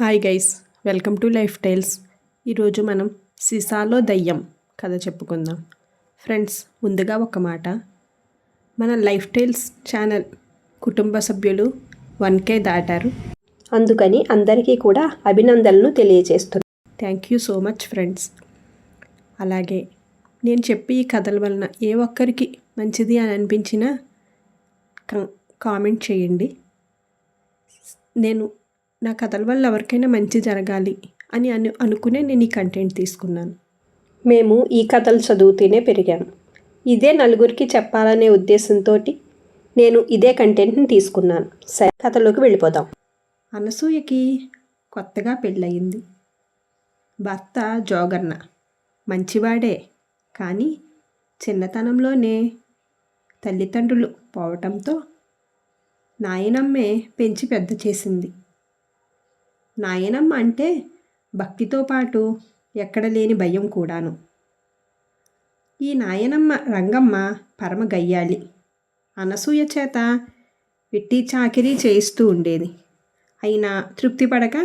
Hi guys welcome to life tiles. ఈరోజు మనం సీసాలో దయ్యం కథ చెప్పుకుందాం. ఫ్రెండ్స్ ముందుగా ఒక మాట. మన లైఫ్ టైల్స్ ఛానల్ కుటుంబ సభ్యులు వన్కే దాటారు. అందుకని అందరికీ కూడా అభినందనలు తెలియజేస్తున్నాను thank you so much friends అలాగే నేను చెప్పి ఈ కథల వలన ఏ ఒక్కరికి మంచిది అని అనిపించినా కామెంట్ చేయండి. నేను నా కథల వల్ల ఎవరికైనా మంచి జరగాలి అని అను అనుకునే నేను ఈ కంటెంట్ తీసుకున్నాను. మేము ఈ కథలు చదువుతూనే పెరిగాం. ఇదే నలుగురికి చెప్పాలనే ఉద్దేశంతో నేను ఇదే కంటెంట్ని తీసుకున్నాను. సరే కథలోకి వెళ్ళిపోదాం. అనసూయకి కొత్తగా పెళ్ళయింది. భర్త జోగన్న మంచివాడే కానీ చిన్నతనంలోనే తల్లిదండ్రులు పోవటంతో నాయనమ్మే పెంచి పెద్ద చేసింది. నాయనమ్మ అంటే భక్తితో పాటు ఎక్కడ లేని భయం కూడాను. ఈ నాయనమ్మ రంగమ్మ పరమ గయ్యాలి అనసూయ చేత వెట్టి చాకిరీ చేయిస్తూ ఉండేది. అయినా తృప్తి పడక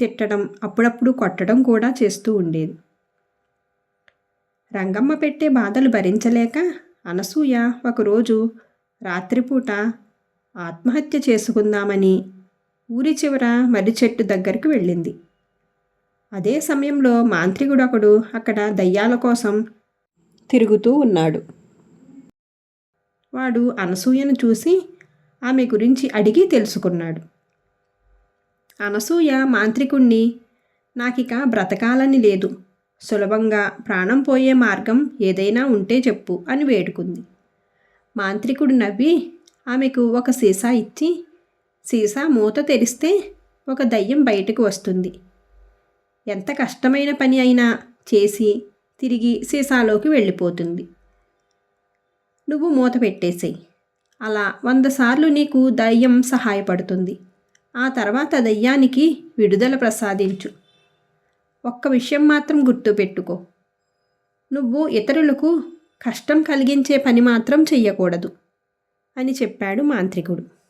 తిట్టడం అప్పుడప్పుడు కొట్టడం కూడా చేస్తూ ఉండేది. రంగమ్మ పెట్టే బాధలు భరించలేక అనసూయ ఒకరోజు రాత్రిపూట ఆత్మహత్య చేసుకుందామని ఊరి చివర మర్రి చెట్టు దగ్గరికి వెళ్ళింది. అదే సమయంలో మాంత్రికుడొకడు అక్కడ దయ్యాల కోసం తిరుగుతూ ఉన్నాడు. వాడు అనసూయను చూసి ఆమె గురించి అడిగి తెలుసుకున్నాడు. అనసూయ మాంత్రికుణ్ణి నాకిక బ్రతకాలని లేదు. సులభంగా ప్రాణం పోయే మార్గం ఏదైనా ఉంటే చెప్పు అని వేడుకుంది. మాంత్రికుడు నవ్వి ఆమెకు ఒక సీసా ఇచ్చి సీసా మూత తెరిస్తే ఒక దయ్యం బయటకు వస్తుంది. ఎంత కష్టమైన పని అయినా చేసి తిరిగి సీసాలోకి వెళ్ళిపోతుంది. నువ్వు మూత పెట్టేసేయి. అలా వంద సార్లు నీకు దయ్యం సహాయపడుతుంది. ఆ తర్వాత దయ్యానికి విడుదల ప్రసాదించు. ఒక్క విషయం మాత్రం గుర్తుపెట్టుకో నువ్వు ఇతరులకు కష్టం కలిగించే పని మాత్రం చెయ్యకూడదు అని చెప్పాడు మాంత్రికుడు.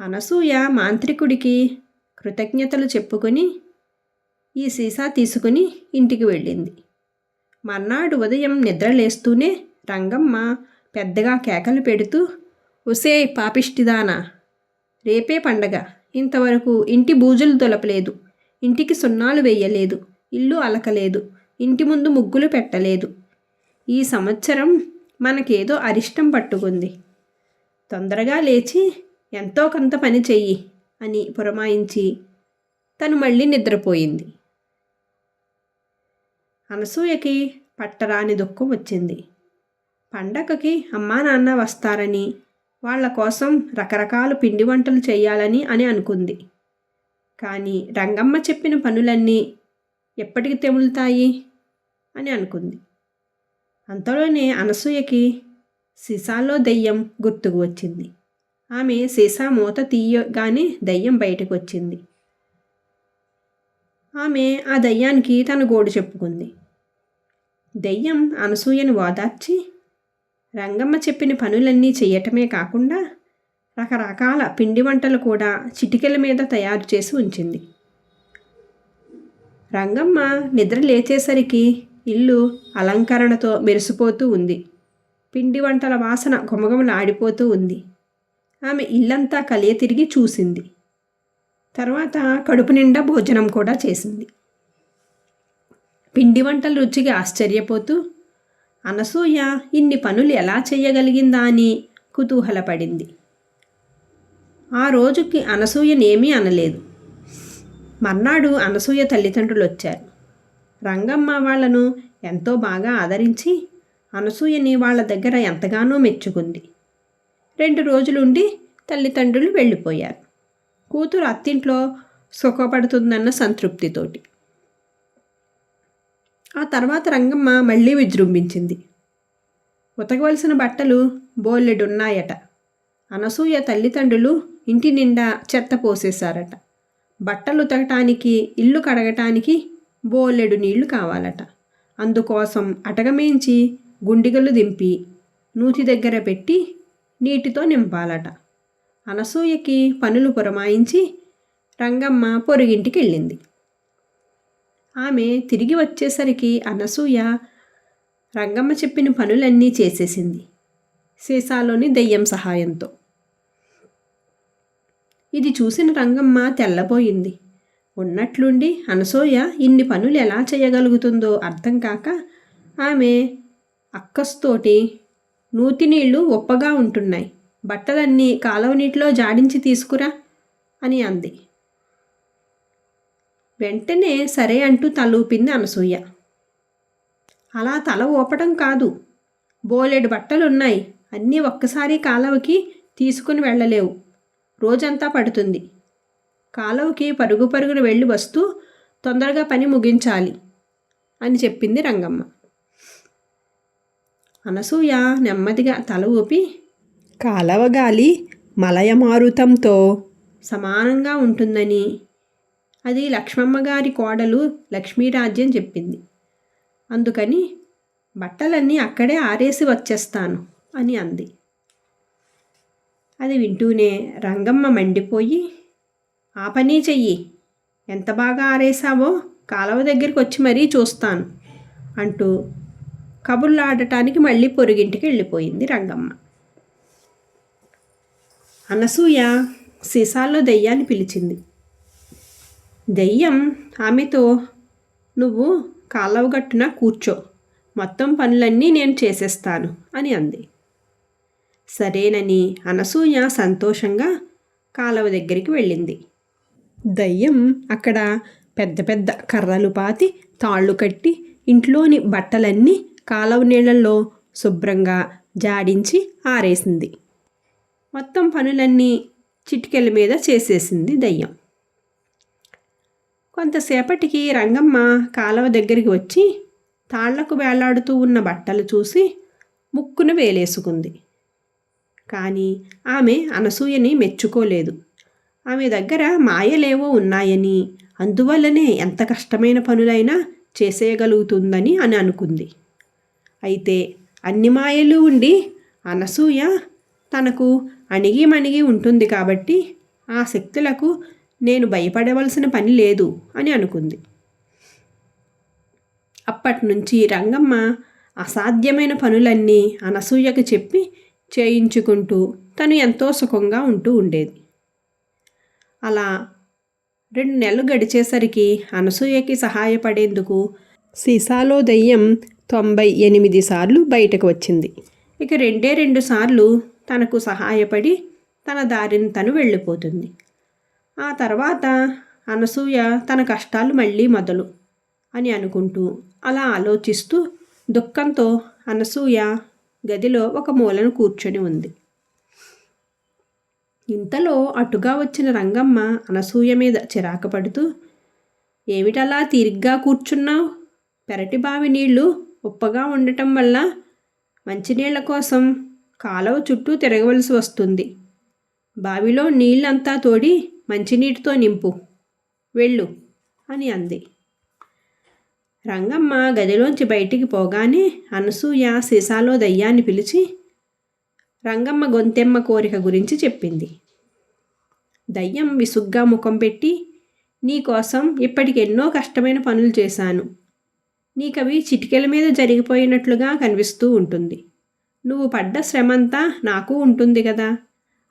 అనసూయ మాంత్రికుడికి కృతజ్ఞతలు చెప్పుకొని ఈ సీసా తీసుకుని ఇంటికి వెళ్ళింది. మర్నాడు ఉదయం నిద్రలేస్తూనే రంగమ్మ పెద్దగా కేకలు పెడుతూ ఒసే పాపిష్టిదానా రేపే పండగ. ఇంతవరకు ఇంటి బూజులు తొలపలేదు. ఇంటికి సున్నాలు వేయలేదు ఇల్లు అలకలేదు. ఇంటి ముందు ముగ్గులు పెట్టలేదు. ఈ సంవత్సరం మనకేదో అరిష్టం పట్టుకుంది. తొందరగా లేచి ఎంతో కొంత పని చెయ్యి అని పురమాయించి తను మళ్ళీ నిద్రపోయింది. అనసూయకి పట్టరాని దుఃఖం వచ్చింది. పండగకి అమ్మా నాన్న వస్తారని వాళ్ళ కోసం రకరకాల పిండి వంటలు చేయాలని అని అనుకుంది. కానీ రంగమ్మ చెప్పిన పనులన్నీ ఎప్పటికి తెములుతాయి అని అనుకుంది. అంతలోనే అనసూయకి సీసాలో దెయ్యం గుర్తుకు వచ్చింది. ఆమె సీసా మూత తీయగానే దయ్యం బయటకు వచ్చింది ఆమె ఆ దయ్యానికి తన గోడు చెప్పుకుంది. దెయ్యం అనసూయను ఓదార్చి రంగమ్మ చెప్పిన పనులన్నీ చేయటమే కాకుండా రకరకాల పిండి వంటలు కూడా చిటికెల మీద తయారు చేసి ఉంచింది. రంగమ్మ నిద్ర లేచేసరికి ఇల్లు అలంకరణతో మెరిసిపోతూ ఉంది. పిండి వంటల వాసన ఘుమఘుమలాడిపోతూ ఉంది. ఆమె ఇల్లంతా కలియ తిరిగి చూసింది. తర్వాత కడుపు నిండా భోజనం కూడా చేసింది. పిండి వంటల రుచిగా ఆశ్చర్యపోతూ అనసూయ ఇన్ని పనులు ఎలా చేయగలిగిందా అని కుతూహలపడింది. ఆ రోజుకి అనసూయనేమీ అనలేదు. మర్నాడు అనసూయ తల్లిదండ్రులు వచ్చారు రంగమ్మ వాళ్ళను ఎంతో బాగా ఆదరించి అనసూయని వాళ్ళ దగ్గర ఎంతగానో మెచ్చుకుంది. రెండు రోజులుండి తల్లిదండ్రులు వెళ్ళిపోయారు. కూతురు అత్తింట్లో సుఖపడుతుందన్న సంతృప్తితోటి. ఆ తర్వాత రంగమ్మ మళ్ళీ విజృంభించింది. ఉతకవలసిన బట్టలు బోలెడున్నాయట. అనసూయ తల్లిదండ్రులు ఇంటి నిండా చెత్త పోసేశారట. బట్టలు ఉతకటానికి ఇల్లు కడగటానికి బోలెడు నీళ్ళు కావాలట. అందుకోసం అటగమేంచి గుండిగలు దింపి నూతి దగ్గర పెట్టి నీటితో నింపాలట. అనసూయకి పనులు పురమాయించి రంగమ్మ పొరుగింటికి వెళ్ళింది. ఆమె తిరిగి వచ్చేసరికి అనసూయ రంగమ్మ చెప్పిన పనులన్నీ చేసేసింది సీసాలోని దెయ్యం సహాయంతో. ఇది చూసిన రంగమ్మ తెల్లబోయింది. ఉన్నట్లుండి అనసూయ ఇన్ని పనులు ఎలా చేయగలుగుతుందో అర్థం కాక ఆమె అక్కస్తోటి నూతి నీళ్ళు ఒప్పగా ఉంటున్నాయి. బట్టలన్నీ కాలువ నీటిలో జాడించి తీసుకురా అని అంది. వెంటనే సరే అంటూ తలూపింది అనసూయ. అలా తల ఊపటం కాదు. బోలెడు బట్టలున్నాయి. అన్నీ ఒక్కసారి కాలువకి తీసుకుని వెళ్ళలేవు. రోజంతా పడుతుంది. కాలువకి పరుగు పరుగున వెళ్ళి వస్తూ తొందరగా పని ముగించాలి అని చెప్పింది రంగమ్మ. అనసూయ నెమ్మదిగా తల ఊపి కాలవ గాలి మలయమారుతంతో. సమానంగా ఉంటుందని. అది లక్ష్మమ్మ గారి కోడలు లక్ష్మీరాజ్యం చెప్పింది. అందుకని బట్టలన్నీ అక్కడే ఆరేసి వచ్చేస్తాను అని అంది. అది వింటూనే రంగమ్మ మండిపోయి ఆ పని చెయ్యి. ఎంత బాగా ఆరేసావో కాలువ దగ్గరికి వచ్చి మరీ చూస్తాను అంటూ కబుర్లు ఆడటానికి మళ్ళీ పొరుగింటికి వెళ్ళిపోయింది రంగమ్మ. అనసూయ సీసాల్లో దెయ్యాన్ని పిలిచింది. దెయ్యం ఆమెతో నువ్వు కాలవగట్టున కూర్చో మొత్తం పనులన్నీ నేను చేసేస్తాను అని అంది. సరేనని అనసూయ సంతోషంగా కాలువ దగ్గరికి వెళ్ళింది. దయ్యం అక్కడ పెద్ద పెద్ద కర్రలు పాతి తాళ్ళు కట్టి ఇంట్లోని బట్టలన్నీ కాలువ నీళ్ళల్లో శుభ్రంగా జాడించి ఆరేసింది. మొత్తం పనులన్నీ చిటికెల మీద చేసేసింది దయ్యం. కొంతసేపటికి రంగమ్మ కాలువ దగ్గరికి వచ్చి తాళ్ళకు వేలాడుతూ ఉన్న బట్టలు చూసి ముక్కును వేలేసుకుంది. కానీ ఆమె అనసూయని మెచ్చుకోలేదు. ఆమె దగ్గర మాయలేవో ఉన్నాయని అందువల్లనే ఎంత కష్టమైన పనులైనా చేసేయగలుగుతుందని అని అనుకుంది. అయితే అన్ని మాయలు ఉండి అనసూయ తనకు అణిగి మణిగి ఉంటుంది కాబట్టి ఆ శక్తులకు నేను భయపడవలసిన పని లేదు అని అనుకుంది. అప్పటి నుంచి రంగమ్మ అసాధ్యమైన పనులన్నీ అనసూయకు చెప్పి చేయించుకుంటూ తను ఎంతో సుఖంగా ఉంటూ ఉండేది. అలా రెండు నెలలు గడిచేసరికి అనసూయకి సహాయపడేందుకు సీసాలో దెయ్యం తొంభై ఎనిమిది సార్లు బయటకు వచ్చింది. ఇక రెండే రెండు సార్లు తనకు సహాయపడి తన దారిని తను వెళ్ళిపోతుంది. ఆ తర్వాత అనసూయ తన కష్టాలు మళ్ళీ మొదలు అని అనుకుంటూ అలా ఆలోచిస్తూ దుఃఖంతో అనసూయ గదిలో ఒక మూలను కూర్చొని ఉంది. ఇంతలో అటుగా వచ్చిన రంగమ్మ అనసూయ మీద చిరాకు పడుతూ ఏమిటలా తీరిగ్గా కూర్చున్నావు? పెరటి బావి నీళ్ళు ఉప్పగా ఉండటం వల్ల మంచినీళ్ళ కోసం కాలువ చుట్టూ తిరగవలసి వస్తుంది. బావిలో నీళ్ళంతా తోడి మంచినీటితో నింపు. వెళ్ళు అని అంది. రంగమ్మ గదిలోంచి బయటికి పోగానే అనసూయ సీసాలో దయ్యాన్ని పిలిచి రంగమ్మ గొంతెమ్మ కోరిక గురించి చెప్పింది. దయ్యం విసుగ్గా ముఖం పెట్టి నీకోసం ఇప్పటికెన్నో కష్టమైన పనులు చేశాను. నీకవి చిటికెల మీద జరిగిపోయినట్లుగా కనిపిస్తూ ఉంటుంది. నువ్వు పడ్డ శ్రమంతా నాకు ఉంటుంది కదా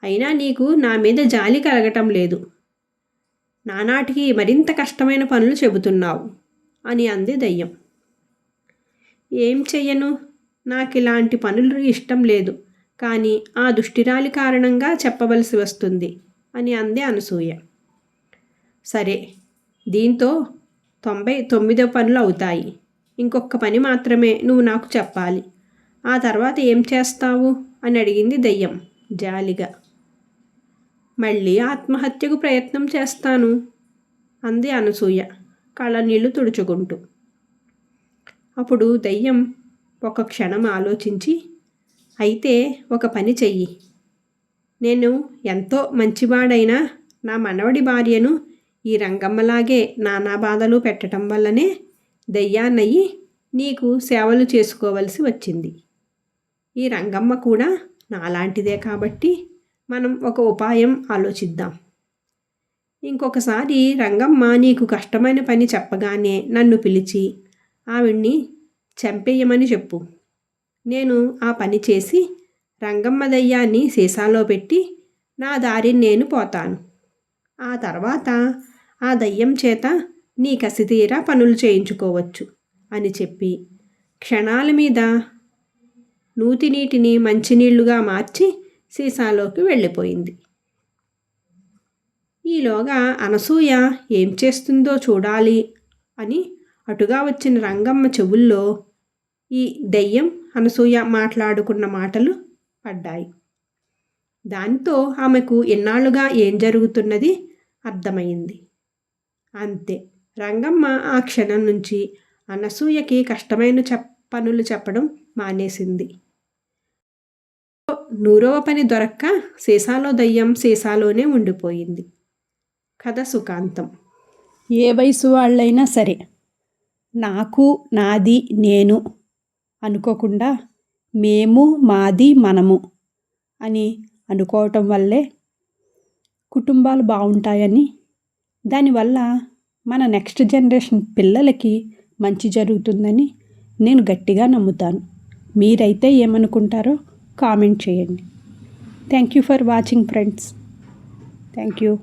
అయినా నీకు నా మీద జాలి కలగటం లేదు. నానాటికి మరింత కష్టమైన పనులు చెబుతున్నావు అని అంది దయ్యం. ఏం చెయ్యను? నాకు ఇలాంటి పనులు ఇష్టం లేదు. కానీ ఆ దుష్టిరాలి కారణంగా చెప్పవలసి వస్తుంది అని అంది అనసూయ. సరే దీంతో తొంభై తొమ్మిదో పనులు అవుతాయి. ఇంకొక పని మాత్రమే నువ్వు నాకు చెప్పాలి. ఆ తర్వాత ఏం చేస్తావు? అని అడిగింది దయ్యం జాలిగా. మళ్ళీ ఆత్మహత్యకు ప్రయత్నం చేస్తాను అంది అనసూయ కళ్ళనీళ్ళు తుడుచుకుంటూ. అప్పుడు దయ్యం ఒక క్షణం ఆలోచించి అయితే ఒక పని చెయ్యి. నేను ఎంతో మంచివాడైనా నా మనవడి భార్యను ఈ రంగమ్మలాగే నానా బాధలు పెట్టడం వల్లనే దయ్యాన్నయ్యి నీకు సేవలు చేసుకోవలసి వచ్చింది. ఈ రంగమ్మ కూడా నాలాంటిదే కాబట్టి మనం ఒక ఉపాయం ఆలోచిద్దాం. ఇంకొకసారి రంగమ్మ నీకు కష్టమైన పని చెప్పగానే నన్ను పిలిచి ఆవిడ్ని చంపేయమని చెప్పు. నేను ఆ పని చేసి రంగమ్మ దయ్యాన్ని సీసాలో పెట్టి నా దారిని నేను పోతాను. ఆ తర్వాత ఆ దయ్యం చేత నీ కసితీరా పనులు చేయించుకోవచ్చు అని చెప్పి క్షణాల మీద నూతి నీటిని మంచినీళ్ళుగా మార్చి సీసాలోకి వెళ్ళిపోయింది. ఈలోగా అనసూయ ఏం చేస్తుందో చూడాలి అని అటుగా వచ్చిన రంగమ్మ చెవుల్లో ఈ దెయ్యం అనసూయ మాట్లాడుకున్న మాటలు పడ్డాయి. దాంతో ఆమెకు ఎన్నాళ్ళుగా ఏం జరుగుతున్నది అర్థమైంది. అంతే. రంగమ్మ ఆ క్షణం నుంచి అనసూయకి కష్టమైన చెప్ పనులు చెప్పడం మానేసింది. నూరవ పని దొరక్క సీసాలో దయ్యం సీసాలోనే ఉండిపోయింది. కథ సుఖాంతం. ఏ వయసు వాళ్ళైనా సరే నాకు నాది నేను అనుకోకుండా మేము మాది మనము అని అనుకోవటం వల్లే కుటుంబాలు బాగుంటాయని దానివల్ల మన నెక్స్ట్ జనరేషన్ పిల్లలకి మంచి జరుగుతుందని నేను గట్టిగా నమ్ముతాను. మీరైతే ఏమనుకుంటారో కామెంట్ చేయండి. Thank you for watching friends thank you